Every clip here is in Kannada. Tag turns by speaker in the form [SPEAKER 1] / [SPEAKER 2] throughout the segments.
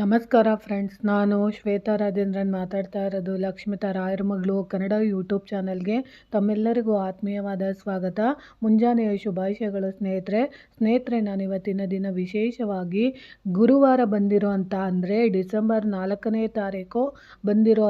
[SPEAKER 1] ನಮಸ್ಕಾರ ಫ್ರೆಂಡ್ಸ್, ನಾನು ಶ್ವೇತಾ ರಾಜೇಂದ್ರನ್ ಮಾತಾಡ್ತಾ ಇರೋದು ಲಕ್ಷ್ಮಿತಾ ರಾಯರ ಮಗಳು ಕನ್ನಡ ಯೂಟ್ಯೂಬ್ ಚಾನಲ್ಗೆ. ತಮ್ಮೆಲ್ಲರಿಗೂ ಆತ್ಮೀಯವಾದ ಸ್ವಾಗತ. ಮುಂಜಾನೆಯ ಶುಭಾಶಯಗಳು ಸ್ನೇಹಿತರೆ. ಸ್ನೇಹಿತರೆ ನಾನು ಇವತ್ತಿನ ದಿನ ವಿಶೇಷವಾಗಿ ಗುರುವಾರ ಬಂದಿರೋ ಅಂದರೆ ಡಿಸೆಂಬರ್ ನಾಲ್ಕನೇ ತಾರೀಕು ಬಂದಿರೋ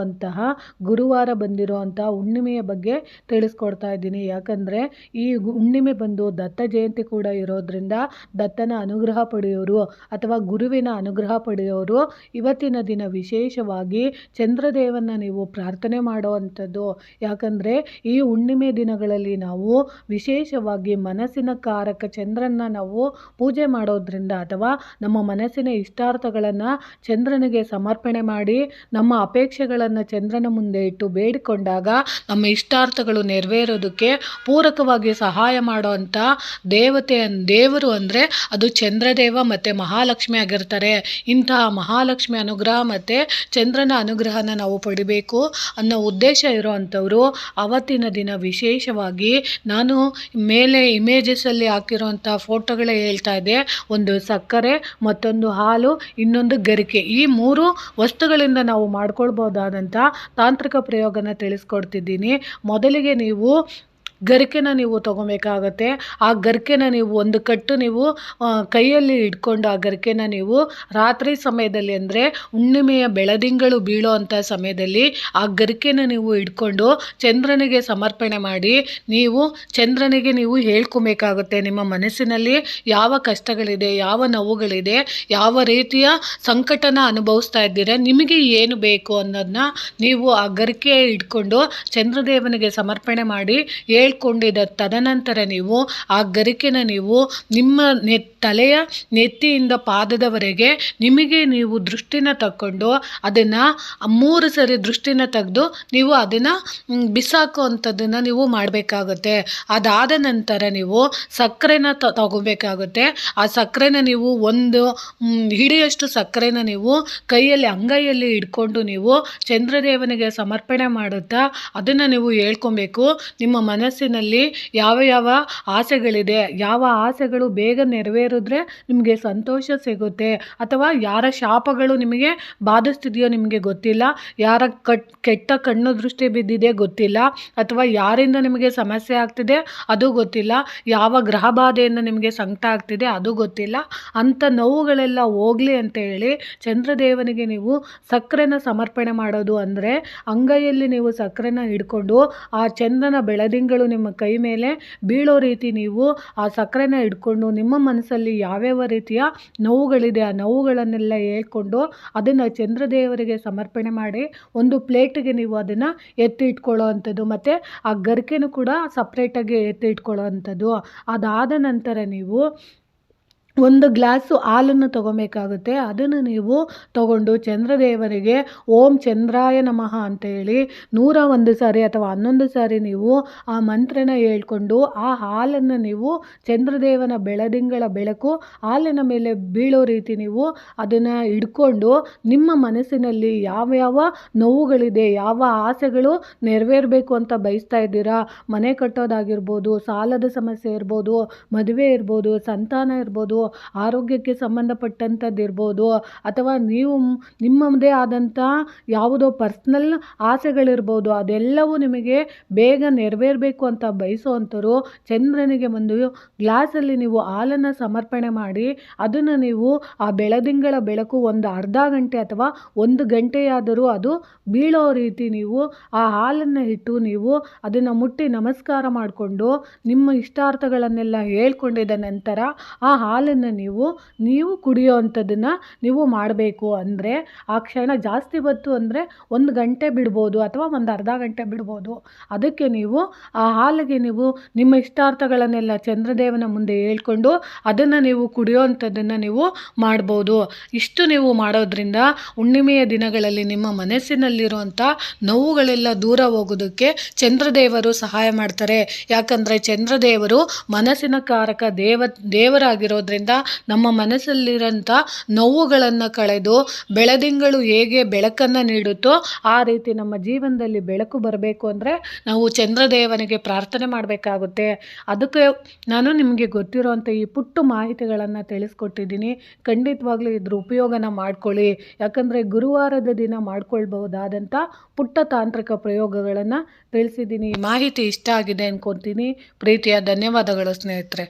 [SPEAKER 1] ಗುರುವಾರ ಬಂದಿರೋ ಹುಣ್ಣಿಮೆಯ ಬಗ್ಗೆ ತಿಳಿಸ್ಕೊಡ್ತಾ ಇದ್ದೀನಿ. ಯಾಕಂದರೆ ಈ ಹುಣ್ಣಿಮೆ ಬಂದು ದತ್ತ ಜಯಂತಿ ಕೂಡ ಇರೋದ್ರಿಂದ ದತ್ತನ ಅನುಗ್ರಹ ಪಡೆಯೋರು ಅಥವಾ ಗುರುವಿನ ಅನುಗ್ರಹ ಪಡೆಯೋರು ಇವತ್ತಿನ ದಿನ ವಿಶೇಷವಾಗಿ ಚಂದ್ರದೇವನ ನೀವು ಪ್ರಾರ್ಥನೆ ಮಾಡುವಂಥದ್ದು. ಯಾಕಂದರೆ ಈ ಹುಣ್ಣಿಮೆ ದಿನಗಳಲ್ಲಿ ನಾವು ವಿಶೇಷವಾಗಿ ಮನಸ್ಸಿನ ಕಾರಕ ಚಂದ್ರನ ನಾವು ಪೂಜೆ ಮಾಡೋದ್ರಿಂದ ಅಥವಾ ನಮ್ಮ ಮನಸ್ಸಿನ ಇಷ್ಟಾರ್ಥಗಳನ್ನು ಚಂದ್ರನಿಗೆ ಸಮರ್ಪಣೆ ಮಾಡಿ ನಮ್ಮ ಅಪೇಕ್ಷೆಗಳನ್ನು ಚಂದ್ರನ ಮುಂದೆ ಇಟ್ಟು ಬೇಡಿಕೊಂಡಾಗ ನಮ್ಮ ಇಷ್ಟಾರ್ಥಗಳು ನೆರವೇರೋದಕ್ಕೆ ಪೂರಕವಾಗಿ ಸಹಾಯ ಮಾಡುವಂಥ ದೇವತೆ ದೇವರು ಅಂದರೆ ಅದು ಚಂದ್ರದೇವ ಮತ್ತು ಮಹಾಲಕ್ಷ್ಮಿ ಆಗಿರ್ತಾರೆ. ಇಂತಹ ಮಹಾಲಕ್ಷ್ಮಿ ಅನುಗ್ರಹ ಮತ್ತು ಚಂದ್ರನ ಅನುಗ್ರಹನ ನಾವು ಪಡಿಬೇಕು ಅನ್ನೋ ಉದ್ದೇಶ ಇರೋವಂಥವ್ರು, ಅವತ್ತಿನ ದಿನ ವಿಶೇಷವಾಗಿ ನಾನು ಮೇಲೆ ಇಮೇಜಸಲ್ಲಿ ಹಾಕಿರೋಂಥ ಫೋಟೋಗಳೇ ಹೇಳ್ತಾ ಇದೆ ಒಂದು ಸಕ್ಕರೆ, ಮತ್ತೊಂದು ಹಾಲು, ಇನ್ನೊಂದು ಗರಿಕೆ. ಈ ಮೂರು ವಸ್ತುಗಳಿಂದ ನಾವು ಮಾಡ್ಕೊಳ್ಬೋದಾದಂಥ ತಾಂತ್ರಿಕ ಪ್ರಯೋಗನ ತಿಳಿಸ್ಕೊಡ್ತಿದ್ದೀನಿ. ಮೊದಲಿಗೆ ನೀವು ಗರಿಕೆನ ನೀವು ತೊಗೊಬೇಕಾಗತ್ತೆ. ಆ ಗರಿಕೆನ ನೀವು ಒಂದು ಕಟ್ಟು ನೀವು ಕೈಯಲ್ಲಿ ಇಟ್ಕೊಂಡು ಆ ಗರಿಕೆನ ನೀವು ರಾತ್ರಿ ಸಮಯದಲ್ಲಿ ಅಂದರೆ ಹುಣ್ಣಿಮೆಯ ಬೆಳದಿಂಗಳು ಬೀಳೋ ಅಂಥ ಸಮಯದಲ್ಲಿ ಆ ಗರಿಕೆನ ನೀವು ಇಟ್ಕೊಂಡು ಚಂದ್ರನಿಗೆ ಸಮರ್ಪಣೆ ಮಾಡಿ ನೀವು ಚಂದ್ರನಿಗೆ ನೀವು ಹೇಳ್ಕೊಬೇಕಾಗುತ್ತೆ. ನಿಮ್ಮ ಮನಸ್ಸಿನಲ್ಲಿ ಯಾವ ಕಷ್ಟಗಳಿದೆ, ಯಾವ ನೋವುಗಳಿದೆ, ಯಾವ ರೀತಿಯ ಸಂಕಟನ ಅನುಭವಿಸ್ತಾ ಇದ್ದೀರಾ, ನಿಮಗೆ ಏನು ಬೇಕು ಅನ್ನೋದನ್ನ ನೀವು ಆ ಗರಿಕೆ ಇಟ್ಕೊಂಡು ಚಂದ್ರದೇವನಿಗೆ ಸಮರ್ಪಣೆ ಮಾಡಿ ಹೇಳ್ಕೊಂಡಿದ್ದ ತದನಂತರ ನೀವು ಆ ಗರಿಕೆನ ನೀವು ನಿಮ್ಮ ನೆ, ತಲೆಯ ನೆತ್ತಿಯಿಂದ ಪಾದದವರೆಗೆ ನಿಮಗೆ ನೀವು ದೃಷ್ಟಿನ ತಕ್ಕೊಂಡು ಅದನ್ನು ಮೂರು ಸರಿ ದೃಷ್ಟಿನ ತೆಗೆದು ನೀವು ಅದನ್ನು ಬಿಸಾಕೋ ಅಂಥದ್ದನ್ನು ನೀವು ಮಾಡಬೇಕಾಗುತ್ತೆ. ಅದಾದ ನಂತರ ನೀವು ಸಕ್ಕರೆನ ತಗೋಬೇಕಾಗುತ್ತೆ ಆ ಸಕ್ಕರೆನ ನೀವು ಒಂದು ಹಿಡಿಯಷ್ಟು ಸಕ್ಕರೆನ ನೀವು ಕೈಯಲ್ಲಿ, ಅಂಗೈಯಲ್ಲಿ ಇಟ್ಕೊಂಡು ನೀವು ಚಂದ್ರದೇವನಿಗೆ ಸಮರ್ಪಣೆ ಮಾಡುತ್ತಾ ಅದನ್ನು ನೀವು ಹೇಳ್ಕೊಬೇಕು. ನಿಮ್ಮ ಮನಸ್ಸಿನಲ್ಲಿ ಯಾವ ಯಾವ ಆಸೆಗಳಿದೆ, ಯಾವ ಆಸೆಗಳು ಬೇಗ ನೆರವೇರಿದ್ರೆ ನಿಮಗೆ ಸಂತೋಷ ಸಿಗುತ್ತೆ. ಅಥವಾ ಯಾರ ಶಾಪಗಳು ನಿಮಗೆ ಬಾಧಿಸ್ತಿದೆಯೋ ನಿಮಗೆ ಗೊತ್ತಿಲ್ಲ, ಯಾರ ಕಟ್, ಕೆಟ್ಟ ಕಣ್ಣು ದೃಷ್ಟಿ ಬಿದ್ದಿದೆ ಗೊತ್ತಿಲ್ಲ, ಅಥವಾ ಯಾರಿಂದ ನಿಮಗೆ ಸಮಸ್ಯೆ ಆಗ್ತಿದೆ ಅದು ಗೊತ್ತಿಲ್ಲ, ಯಾವ ಗ್ರಹ ಬಾಧೆಯಿಂದ ನಿಮಗೆ ಸಂಕಟ ಆಗ್ತಿದೆ ಅದು ಗೊತ್ತಿಲ್ಲ ಅಂಥ ನೋವುಗಳೆಲ್ಲ ಹೋಗ್ಲಿ ಅಂತ ಹೇಳಿ ಚಂದ್ರದೇವನಿಗೆ ನೀವು ಸಕ್ಕರೆನ ಸಮರ್ಪಣೆ ಮಾಡೋದು ಅಂದರೆ ಅಂಗೈಯಲ್ಲಿ ನೀವು ಸಕ್ಕರೆನ ಹಿಡ್ಕೊಂಡು ಆ ಚಂದ್ರನ ಬೆಳದಿಂಗಳು ನಿಮ್ಮ ಕೈ ಮೇಲೆ ಬೀಳೋ ರೀತಿ ನೀವು ಆ ಸಕ್ಕರೆನ ಇಟ್ಕೊಂಡು ನಿಮ್ಮ ಮನಸ್ಸಲ್ಲಿ ಯಾವ್ಯಾವ ರೀತಿಯ ನೋವುಗಳಿದೆ ಆ ನೋವುಗಳನ್ನೆಲ್ಲ ಹೇಳ್ಕೊಂಡು ಅದನ್ನು ಚಂದ್ರದೇವರಿಗೆ ಸಮರ್ಪಣೆ ಮಾಡಿ ಒಂದು ಪ್ಲೇಟಿಗೆ ನೀವು ಅದನ್ನು ಎತ್ತಿ ಇಟ್ಕೊಳ್ಳೋ ಅಂಥದ್ದು ಮತ್ತು ಆ ಗರಿಕೆನೂ ಕೂಡ ಸಪ್ರೇಟಾಗಿ ಎತ್ತಿ ಇಟ್ಕೊಳ್ಳೋ ಅಂಥದ್ದು ಅದಾದ ನಂತರ ನೀವು ಒಂದು ಗ್ಲಾಸು ಹಾಲನ್ನು ತಗೋಬೇಕಾಗುತ್ತೆ. ಅದನ್ನು ನೀವು ತಗೊಂಡು ಚಂದ್ರದೇವರಿಗೆ ಓಂ ಚಂದ್ರಾಯ ನಮಃ ಅಂತ ಹೇಳಿ ನೂರ ಒಂದು ಸಾರಿ ಅಥವಾ ಹನ್ನೊಂದು ಸಾರಿ ನೀವು ಆ ಮಂತ್ರನ ಹೇಳ್ಕೊಂಡು ಆ ಹಾಲನ್ನು ನೀವು ಚಂದ್ರದೇವನ ಬೆಳದಿಂಗಳ ಬೆಳಕು ಹಾಲಿನ ಮೇಲೆ ಬೀಳೋ ರೀತಿ ನೀವು ಅದನ್ನು ಹಿಡ್ಕೊಂಡು ನಿಮ್ಮ ಮನಸ್ಸಿನಲ್ಲಿ ಯಾವ್ಯಾವ ನೋವುಗಳಿದೆ, ಯಾವ ಆಸೆಗಳು ನೆರವೇರಬೇಕು ಅಂತ ಬಯಸ್ತಾ ಇದ್ದೀರಾ? ಮನೆ ಕಟ್ಟೋದಾಗಿರ್ಬೋದು, ಸಾಲದ ಸಮಸ್ಯೆ ಇರ್ಬೋದು, ಮದುವೆ ಇರ್ಬೋದು, ಸಂತಾನ ಇರ್ಬೋದು ಆರೋಗ್ಯಕ್ಕೆ ಸಂಬಂಧಪಟ್ಟಂಥದ್ದು ಇರ್ಬೋದು ಅಥವಾ ನೀವು ನಿಮ್ಮದೇ ಆದಂಥ ಯಾವುದೋ ಪರ್ಸ್ನಲ್ ಆಸೆಗಳಿರ್ಬೋದು, ಅದೆಲ್ಲವೂ ನಿಮಗೆ ಬೇಗ ನೆರವೇರಬೇಕು ಅಂತ ಬಯಸುವಂಥವ್ರು ಚಂದ್ರನಿಗೆ ಒಂದು ಗ್ಲಾಸಲ್ಲಿ ನೀವು ಹಾಲನ್ನು ಸಮರ್ಪಣೆ ಮಾಡಿ, ಅದನ್ನು ನೀವು ಆ ಬೆಳದಿಂಗಳ ಬೆಳಕು ಒಂದು ಅರ್ಧ ಗಂಟೆ ಅಥವಾ ಒಂದು ಗಂಟೆಯಾದರೂ ಅದು ಬೀಳೋ ರೀತಿ ನೀವು ಆ ಹಾಲನ್ನು ಇಟ್ಟು ನೀವು ಅದನ್ನು ಮುಟ್ಟಿ ನಮಸ್ಕಾರ ಮಾಡಿಕೊಂಡು ನಿಮ್ಮ ಇಷ್ಟಾರ್ಥಗಳನ್ನೆಲ್ಲ ಹೇಳ್ಕೊಂಡಿದ್ದ ನಂತರ ಆ ಹಾಲನ್ನು ನೀವು ನೀವು ಕುಡಿಯೋ ಅಂಥದ್ದನ್ನು ನೀವು ಮಾಡಬೇಕು ಅಂದರೆ ಆ ಕ್ಷಣ ಜಾಸ್ತಿ ಬತ್ತು ಅಂದರೆ ಒಂದು ಗಂಟೆ ಬಿಡ್ಬೋದು ಅಥವಾ ಒಂದು ಅರ್ಧ ಗಂಟೆ ಬಿಡ್ಬೋದು. ಅದಕ್ಕೆ ನೀವು ಆ ಹಾಲಿಗೆ ನೀವು ನಿಮ್ಮ ಇಷ್ಟಾರ್ಥಗಳನ್ನೆಲ್ಲ ಚಂದ್ರದೇವನ ಮುಂದೆ ಹೇಳ್ಕೊಂಡು ಅದನ್ನು ನೀವು ಕುಡಿಯೋ ಅಂಥದ್ದನ್ನು ನೀವು ಮಾಡ್ಬೋದು. ಇಷ್ಟು ನೀವು ಮಾಡೋದ್ರಿಂದ ಹುಣ್ಣಿಮೆಯ ದಿನಗಳಲ್ಲಿ ನಿಮ್ಮ ಮನಸ್ಸಿನಲ್ಲಿರುವಂಥ ನೋವುಗಳೆಲ್ಲ ದೂರ ಹೋಗೋದಕ್ಕೆ ಚಂದ್ರದೇವರು ಸಹಾಯ ಮಾಡ್ತಾರೆ. ಯಾಕಂದರೆ ಚಂದ್ರದೇವರು ಮನಸ್ಸಿನ ಕಾರಕ ದೇವ, ದೇವರಾಗಿರೋದ್ರಿಂದ ಮಾಡೋದ್ರಿಂದ ನಮ್ಮ ಮನಸ್ಸಲ್ಲಿರೋಂಥ ನೋವುಗಳನ್ನು ಕಳೆದು ಬೆಳದಿಂಗಳು ಹೇಗೆ ಬೆಳಕನ್ನು ನೀಡುತ್ತೋ ಆ ರೀತಿ ನಮ್ಮ ಜೀವನದಲ್ಲಿ ಬೆಳಕು ಬರಬೇಕು ಅಂದರೆ ನಾವು ಚಂದ್ರದೇವನಿಗೆ ಪ್ರಾರ್ಥನೆ ಮಾಡಬೇಕಾಗುತ್ತೆ. ಅದಕ್ಕೆ ನಾನು ನಿಮಗೆ ಗೊತ್ತಿರುವಂಥ ಈ ಪುಟ್ಟ ಮಾಹಿತಿಗಳನ್ನು ತಿಳಿಸ್ಕೊಟ್ಟಿದ್ದೀನಿ. ಖಂಡಿತವಾಗ್ಲೂ ಇದ್ರ ಉಪಯೋಗನ ಮಾಡ್ಕೊಳ್ಳಿ. ಯಾಕಂದರೆ ಗುರುವಾರದ ದಿನ ಮಾಡ್ಕೊಳ್ಬಹುದಾದಂಥ ಪುಟ್ಟ ತಾಂತ್ರಿಕ ಪ್ರಯೋಗಗಳನ್ನು ತಿಳಿಸಿದ್ದೀನಿ. ಮಾಹಿತಿ ಇಷ್ಟ ಆಗಿದೆ ಅಂದ್ಕೊತೀನಿ ಪ್ರೀತಿಯ ಧನ್ಯವಾದಗಳು ಸ್ನೇಹಿತರೆ.